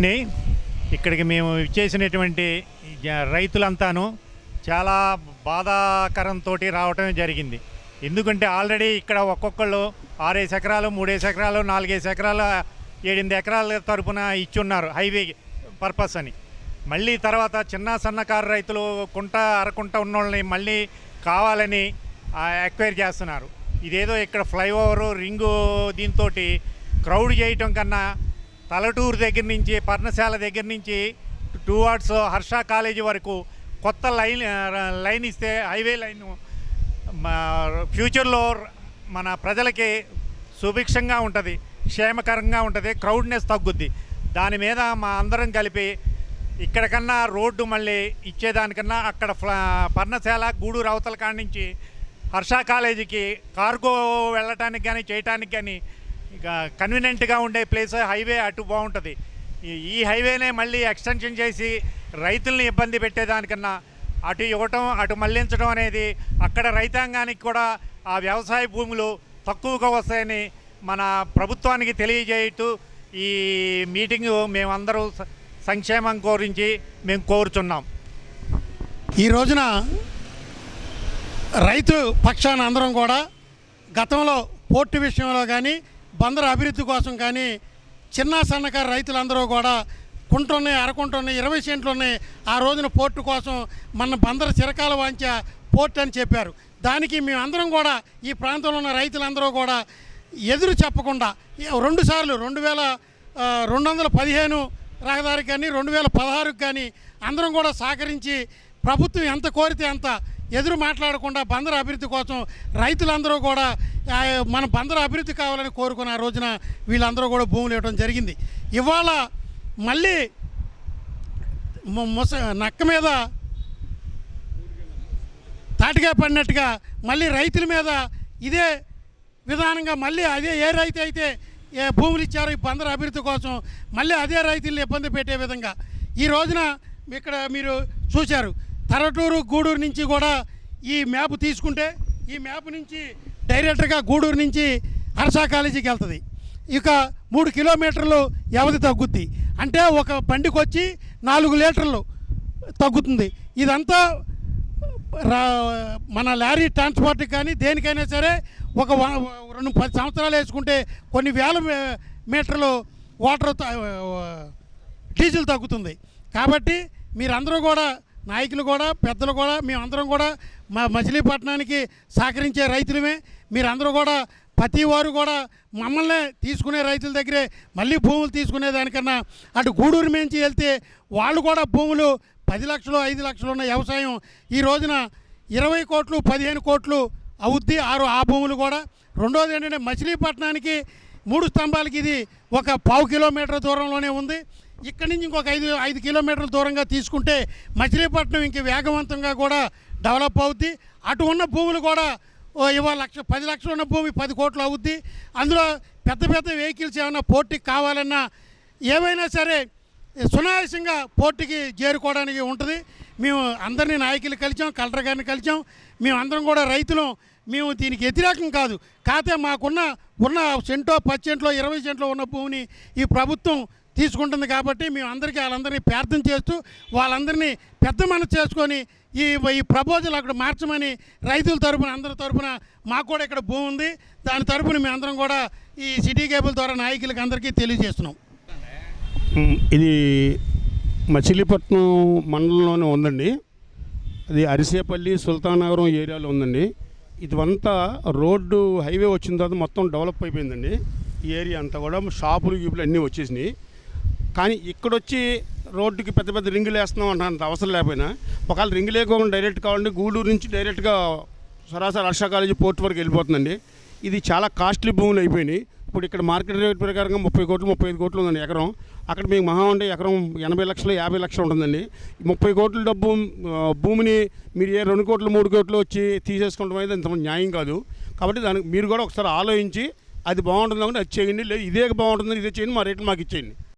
అండి ఇక్కడికి మేము ఇచ్చేసినటువంటి జ- రైతులంతాను చాలా బాధాకరంతో రావటం జరిగింది. ఎందుకంటే ఆల్రెడీ ఇక్కడ ఒక్కొక్కళ్ళు ఆరేసి ఎకరాలు మూడేసి ఎకరాలు నాలుగేసి ఎకరాలు ఏడెనిమిది ఎకరాల తరపున ఇచ్చున్నారు హైవే పర్పస్ అని. మళ్ళీ తర్వాత చిన్న సన్నకారు రైతులు కుంట అరకుంట ఉన్నోళ్ళని మళ్ళీ కావాలని ఎక్వైర్ చేస్తున్నారు. ఇదేదో ఇక్కడ ఫ్లైఓవరు రింగు దీంతో క్రౌడ్ చేయటం కన్నా తలటూరు దగ్గర నుంచి పర్ణశాల దగ్గర నుంచి టూ వార్డ్స్ హర్ష కాలేజీ వరకు కొత్త లైన్ లైన్ ఇస్తే హైవే లైన్ మా ఫ్యూచర్లో మన ప్రజలకి సుభిక్షంగా ఉంటుంది క్షేమకరంగా ఉంటుంది క్రౌడ్నెస్ తగ్గుద్ది. దాని మీద మా అందరం కలిపి ఇక్కడికన్నా రోడ్డు మళ్ళీ ఇచ్చేదానికన్నా అక్కడ ఫ్లా పర్ణశాల గూడూరు అవతల కాడి నుంచి హర్ష కాలేజీకి కార్గో వెళ్ళటానికి కానీ చేయటానికి కానీ ఇక కన్వీనెంట్గా ఉండే ప్లేస్ హైవే అటు బాగుంటుంది. ఈ- ఈ హైవేనే మళ్ళీ ఎక్స్టెన్షన్ చేసి రైతుల్ని ఇబ్బంది పెట్టేదానికన్నా అటు ఇవ్వటం అటు మళ్ళించడం అనేది అక్కడ రైతాంగానికి కూడా ఆ వ్యవసాయ భూములు తక్కువగా వస్తాయని మన ప్రభుత్వానికి తెలియజేయటూ ఈ మీటింగు మేమందరూ సంక్షేమం కోరించి మేము కోరుచున్నాం. ఈ రోజున రైతు పక్షాన అందరం కూడా గతంలో పోర్టు విషయంలో కానీ బందరు అభివృద్ధి కోసం కానీ చిన్న సన్నకారు రైతులందరూ కూడా కుంటున్నాయి అరకుంటున్నాయి ఇరవై సెంట్లు ఉన్నాయి ఆ రోజున పోర్టు కోసం మన బందరు చిరకాల వాంచ పోర్ట్ అని చెప్పారు. దానికి మేమందరం కూడా ఈ ప్రాంతంలో ఉన్న రైతులందరూ కూడా ఎదురు చెప్పకుండా రెండు సార్లు రెండు వేల రెండు వందల పదిహేను రహదారికి కానీ రెండు వేల పదహారుకి కానీ అందరం కూడా సహకరించి ప్రభుత్వం ఎంత కోరితే అంత ఎదురు మాట్లాడకుండా బందరు అభివృద్ధి కోసం రైతులందరూ కూడా మన బందరు అభివృద్ధి కావాలని కోరుకున్న ఆ రోజున వీళ్ళందరూ కూడా భూములు ఇవ్వడం జరిగింది. ఇవాళ మళ్ళీ ముస నక్క మీద తాటిగా పడినట్టుగా మళ్ళీ రైతుల మీద ఇదే విధానంగా మళ్ళీ అదే ఏ రైతు అయితే ఏ భూములు ఇచ్చారో ఈ బందర అభివృద్ధి కోసం మళ్ళీ అదే రైతుల్ని ఇబ్బంది పెట్టే విధంగా ఈ రోజున ఇక్కడ మీరు చూశారు. తరటూరు గూడూరు నుంచి కూడా ఈ మ్యాప్ తీసుకుంటే ఈ మ్యాప్ నుంచి డైరెక్ట్గా గూడూరు నుంచి హర్షా కాలేజీకి వెళ్తుంది. ఇక మూడు కిలోమీటర్లు వ్యవధి తగ్గుద్ది. అంటే ఒక బండికి వచ్చి నాలుగు లీటర్లు తగ్గుతుంది. ఇదంతా రా మన లారీ ట్రాన్స్పోర్ట్కి కానీ దేనికైనా సరే ఒక వ- రెండు పది సంవత్సరాలు వేసుకుంటే కొన్ని వేల మీటర్లు వాటర్ డీజిల్ తగ్గుతుంది. కాబట్టి మీరందరూ కూడా నాయకులు కూడా పెద్దలు కూడా మేమందరం కూడా మా మచిలీపట్నానికి సహకరించే రైతులమే. మీరందరూ కూడా ప్రతి వారు కూడా మమ్మల్నే తీసుకునే రైతుల దగ్గరే మళ్ళీ భూములు తీసుకునే దానికన్నా అటు గూడూరు నుంచి వెళ్తే వాళ్ళు కూడా భూములు పది లక్షలు ఐదు లక్షలు ఉన్న వ్యవసాయం ఈ రోజున ఇరవై కోట్లు పదిహేను కోట్లు అవుద్ది. ఆరు ఆ భూములు కూడా. రెండోది ఏంటంటే మచిలీపట్నానికి మూడు స్తంభాలకి ఇది ఒక పావు కిలోమీటర్ దూరంలోనే ఉంది. ఇక్కడి నుంచి ఇంకొక ఐదు ఐదు కిలోమీటర్ల దూరంగా తీసుకుంటే మచిలీపట్నం ఇంక వేగవంతంగా కూడా డెవలప్ అవుద్ది. అటు ఉన్న భూములు కూడా ఇవాళ లక్ష పది లక్షలు ఉన్న భూమి పది కోట్లు అవుద్ది. అందులో పెద్ద పెద్ద వెహికల్స్ ఏమైనా పోర్టుకి కావాలన్నా ఏవైనా సరే సునాయాసంగా పోర్టుకి చేరుకోవడానికి ఉంటుంది. మేము అందరినీ నాయకులు కలిసాం కలెక్టర్ గారిని కలిసాం. మేము అందరం కూడా రైతులం. మేము దీనికి వ్యతిరేకం కాదు. కాకపోతే మాకున్న ఉన్న సెంటో పది సెంట్లో ఇరవై సెంట్లో ఉన్న భూమిని ఈ ప్రభుత్వం తీసుకుంటుంది కాబట్టి మేము అందరికీ వాళ్ళందరినీ ప్రార్థన చేస్తూ వాళ్ళందరినీ పెద్ద మనసు చేసుకొని ఈ ఈ ప్రపోజల్ అక్కడ మార్చమని రైతుల తరపున అందరి తరపున మాకు కూడా ఇక్కడ భూమి ఉంది. దాని తరపున మేము అందరం కూడా ఈ సిటీ కేబుల్ ద్వారా నాయకులకి అందరికీ తెలియజేస్తున్నాం. ఇది మచిలీపట్నం మండలంలోనే ఉందండి. అది అరిసేపల్లి సుల్తానగరం ఏరియాలో ఉందండి. ఇదంతా రోడ్డు హైవే వచ్చిన తర్వాత మొత్తం డెవలప్ అయిపోయిందండి. ఈ ఏరియా అంతా కూడా షాపులు గీపులు అన్నీ వచ్చేసినాయి. కానీ ఇక్కడొచ్చి రోడ్డుకి పెద్ద పెద్ద రింగులు వేస్తున్నాం అంత అవసరం లేకపోయినా ఒకవేళ రింగు లేకుండా డైరెక్ట్ కావాలంటే గూడూరు నుంచి డైరెక్ట్గా సరాసరి హర్ష కాలేజీ పోర్ట్ వరకు వెళ్ళిపోతుందండి. ఇది చాలా కాస్ట్లీ భూములు అయిపోయినాయి. ఇప్పుడు ఇక్కడ మార్కెట్ రేట్ ప్రకారంగా ముప్పై కోట్లు ముప్పై ఐదు కోట్లు ఉందండి ఎకరం. అక్కడ మీకు మహా ఉండే ఎకరం ఎనభై లక్షలు యాభై లక్షలు ఉంటుందండి. ముప్పై కోట్ల డబ్బు భూమిని మీరు ఏ రెండు కోట్లు మూడు కోట్లు వచ్చి తీసేసుకోవడం అనేది ఇంత న్యాయం కాదు. కాబట్టి దానికి మీరు కూడా ఒకసారి ఆలోచించి అది బాగుంటుంది కాబట్టి అది చేయండి. లేదు ఇదే బాగుంటుంది ఇదే చేయండి మా రేట్లు మాకు ఇచ్చేయండి.